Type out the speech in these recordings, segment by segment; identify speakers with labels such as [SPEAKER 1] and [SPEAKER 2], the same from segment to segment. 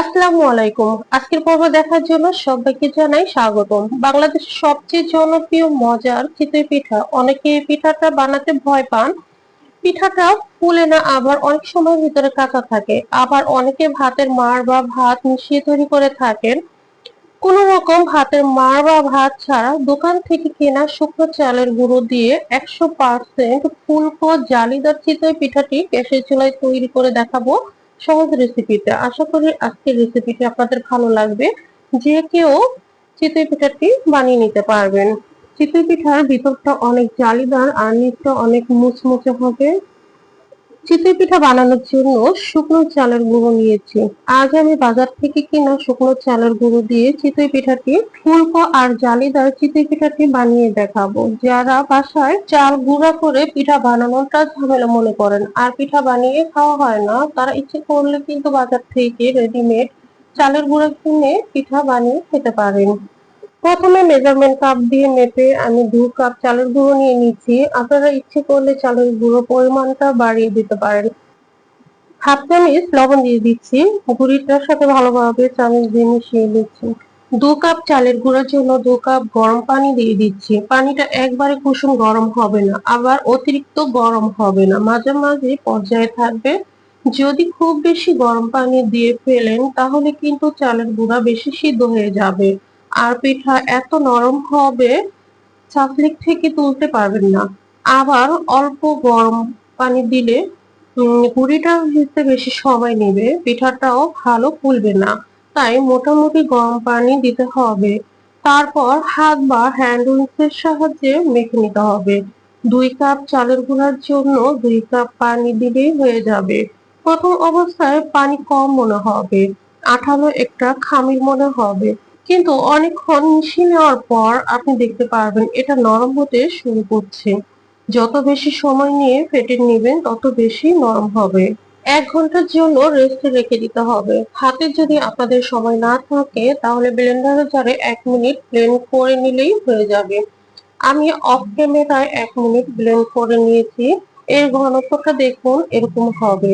[SPEAKER 1] আসসালামু আলাইকুম। আজকের পর্ব দেখার জন্য সবাইকে জানাই স্বাগতম। বাংলাদেশের সবচেয়ে জনপ্রিয় মজার পিঠা, অনেকে পিঠাটা বানাতে ভয় পান। পিঠাটা ফুলে না, আবার অনেক সময় ভিতরে কাঁচা থাকে। আবার অনেকে ভাতের মার বা ভাত মিশিয়ে তৈরি করে থাকেন। কোন রকম ভাতের মার বা ভাত ছাড়া দোকান থেকে কেনা শুকনো চালের গুঁড়ো দিয়ে একশো পার্সেন্ট ফুলকো জালিদার চিতই পিঠাটি গ্যাসের চুলায় তৈরি করে দেখাবো। সহজ রেসিপিতে আশা করি আজকের রেসিপিটি আপনাদের ভালো লাগবে। যে কেউ চিতই পিঠাটি বানিয়ে নিতে পারবেন। চিতই পিঠার ভিতরটা অনেক জালিদার আর নিচটা অনেক মুচমুচে হবে। চিতই পিঠা বানানোর জন্য শুকনো চালের গুঁড়ো নিয়েছি। আজ আমি বাজার থেকে কিনা শুকনো চালের গুঁড়ো দিয়ে চিতই পিঠাটি, ফুলকো আর জালিদার চিতই পিঠাটি বানিয়ে দেখাবো। যারা বাসায় চাল গুঁড়া করে পিঠা বানানোটা ঝামেলা মনে করেন, আর পিঠা বানিয়ে খাওয়া হয় না, তারা ইচ্ছে করলে কিন্তু বাজার থেকে রেডিমেড চালের গুঁড়া কিনে পিঠা বানিয়ে খেতে পারেন। প্রথমে মেজারমেন্ট কাপ দিয়ে মেপে আমি দু কাপ চালের গুঁড়ো নিয়ে নিচ্ছি। আপনারা ইচ্ছে করলে চালের গুঁড়ো পরিমাণটা বাড়িয়ে দিতে পারেন। হাফ চামচ লবণ দিয়ে দিচ্ছি। গুঁড়িটার সাথে ভালোভাবে চামচ দিয়ে মিশিয়ে দিচ্ছি দু কাপ চালের গুঁড়োর জন্য দু কাপ গরম পানি দিয়ে দিচ্ছি। পানিটা একবারে কুসুম গরম হবে না, আবার অতিরিক্ত গরম হবে না। মাঝে মাঝে পর্যায়ে থাকবে। যদি খুব বেশি গরম পানি দিয়ে ফেলেন, তাহলে কিন্তু চালের গুঁড়া বেশি সিদ্ধ হয়ে যাবে। আর পিঠা এত নরম হবে, চাকলিক থেকে তুলতে পারবেন না। আবার অল্প গরম পানি দিলে গুঁড়িটা ভিজতে বেশি সময় নেবে, পিঠাটাও ভালো ফুলবে না। তাই মোটামুটি গরম পানি দিতে হবে। তারপর হাত বা হ্যান্ড উইক্সের সাহায্যে মেখে নিতে হবে। দুই কাপ চালের গুঁড়ার জন্য দুই কাপ পানি দিলেই হয়ে যাবে। প্রথম অবস্থায় পানি কম মনে হবে। আঠালো একটা খামির মনে হবে। কিন্তু অনেকক্ষণ মিশিয়ে নেওয়ার পর আপনি দেখতে পারবেন এটা নরম হতে শুরু করছে। যত বেশি সময় নিয়ে ফেটে নেবেন, তত বেশি নরম হবে। এক ঘণ্টার জন্য রেস্টে রেখে দিতে হবে। হাতে যদি আপনাদের সময় না থাকে, তাহলে ব্লেন্ডারে জারে এক মিনিট ব্লেন্ড করে নিলেই হয়ে যাবে। আমি অফ ক্যামেরায় এক মিনিট ব্লেন্ড করে নিয়েছি। এর ঘনত্বটা দেখুন এরকম হবে।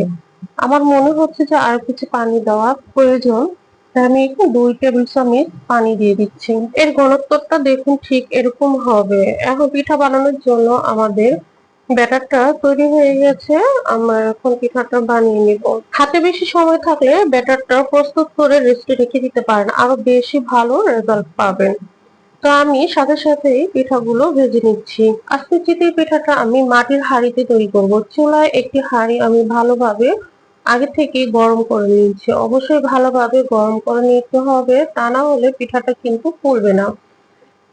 [SPEAKER 1] আমার মনে হচ্ছে যে আর কিছু পানি দেওয়া প্রয়োজন আমি একটু দুই টেবিল চামচ পানি দিয়ে দিচ্ছি। এর ঘনত্বটা দেখুন ঠিক এরকম হবে। এখন পিঠা বানানোর জন্য আমাদের ব্যাটারটা তৈরি হয়ে গেছে। আমরা এখন পিঠাটা বানিয়ে নিব। হাতে বেশি সময় থাকলে ব্যাটারটা প্রস্তুত করে রেস্টে রেখে দিতে পারেন। আরও বেশি ভালো রেজাল্ট পাবেন। তো আমি সাথে সাথেই পিঠাগুলো ভেজে নিচ্ছি। আজকে চিতির পিঠাটা আমি মাটির হাঁড়িতে তৈরি করব, চুলায় একটি হাঁড়ি আমি ভালোভাবে আগে থেকে গরম করে নিয়েছি। অবশ্যই ভালোভাবে গরম করে নিতে হবে, তা না হলে পিঠাটা কিন্তু ফুলবে না।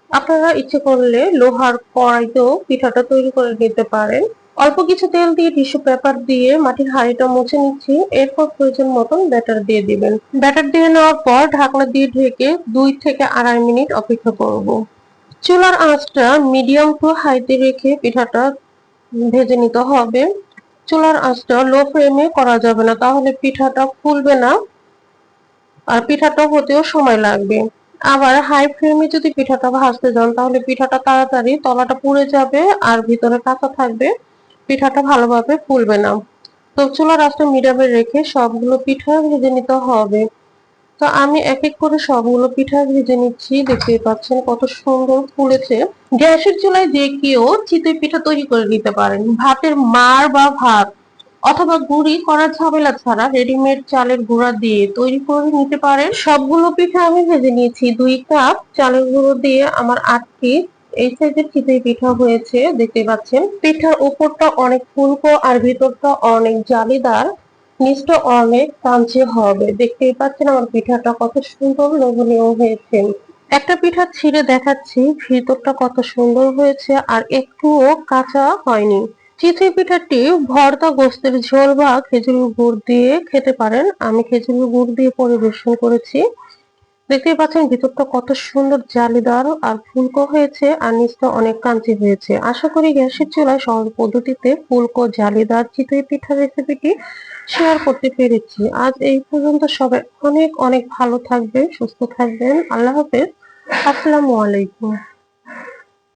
[SPEAKER 1] আপনারা ইচ্ছে করলে লোহার কড়াইতেও পিঠাটা তৈরি করে নিতে পারেন। অল্প কিছু তেল দিয়ে টিস্যু পেপার দিয়ে মাটির হাঁড়িটা মুছে নিচ্ছি। এরপর প্রয়োজন মতন ব্যাটার দিয়ে দিবেন। ব্যাটার দিয়ে নেওয়ার পর ঢাকনা দিয়ে ঢেকে দুই থেকে আড়াই মিনিট অপেক্ষা করব। চুলার আঁচটা মিডিয়াম টু হাইতে রেখে পিঠাটা ভেজে নিতে হবে। চুলার আঁচটা লো ফ্লেমে করা যাবে না, তাহলে পিঠাটা ফুলবে না আর পিঠাটা হতেও সময় লাগবে। আবার হাই ফ্লেমে যদি পিঠাটা ভাজতে যান, তাহলে পিঠাটা তাড়াতাড়ি তলাটা পুড়ে যাবে আর ভিতরে কাঁচা থাকবে, পিঠাটা ভালোভাবে ফুলবে না। তো চুলার আঁচটা মিডিয়ামে রেখে সবগুলো পিঠা ভেজে নিতে হবে। তো আমি এক এক করে সবগুলো পিঠা ভেজে নিচ্ছি। দেখতে পাচ্ছেন কত সুন্দর ফুলেছে। গ্যাসের চুলায় যে কেউ চিতই পিঠা তৈরি করে নিতে পারেন। ভাতের মার বা ভাত অথবা গুঁড়ি করা ঝামেলা ছাড়া রেডিমেড চালের গুঁড়া দিয়ে তৈরি করে নিতে পারেন। সবগুলো পিঠা আমি ভেজে নিয়েছি। দুই কাপ চালের গুঁড়ো দিয়ে আমার আটটি এই সাইজের চিতই পিঠা হয়েছে। দেখতে পাচ্ছেন, পিঠার উপরটা অনেক ফুলকো আর ভিতরটা অনেক জালিদার। নিচটা অনেক কাঞ্চে হবে। দেখতেই পাচ্ছেন আমার পিঠাটা কত সুন্দর লোভনীয় হয়েছে। একটা পিঠা ছিঁড়ে দেখাচ্ছি, ভিতরটা কত সুন্দর হয়েছে আর একটুও কাঁচা হয়নি। চিতই পিঠাটি ভর্তা গোস্তের ঝোল বা খেজুরের গুড় দিয়ে খেতে পারেন। আমি খেজুরের গুড় দিয়ে পরিবেশন করেছি। দেখতেই পাচ্ছেন ভিতরটা কত সুন্দর জালিদার আর ফুলকো হয়েছে আর নিচটা অনেক কাঞ্চি হয়েছে। আশা করি গ্যাসের চুলায় সহজ পদ্ধতিতে ফুলকো জালিদার চিতই পিঠা রেসিপিটি শেয়ার করতে পেরেছি। আজ এই পর্যন্ত সবাই অনেক অনেক ভালো থাকবেন, সুস্থ থাকবেন। আল্লাহ হাফেজ। আসসালামু আলাইকুম।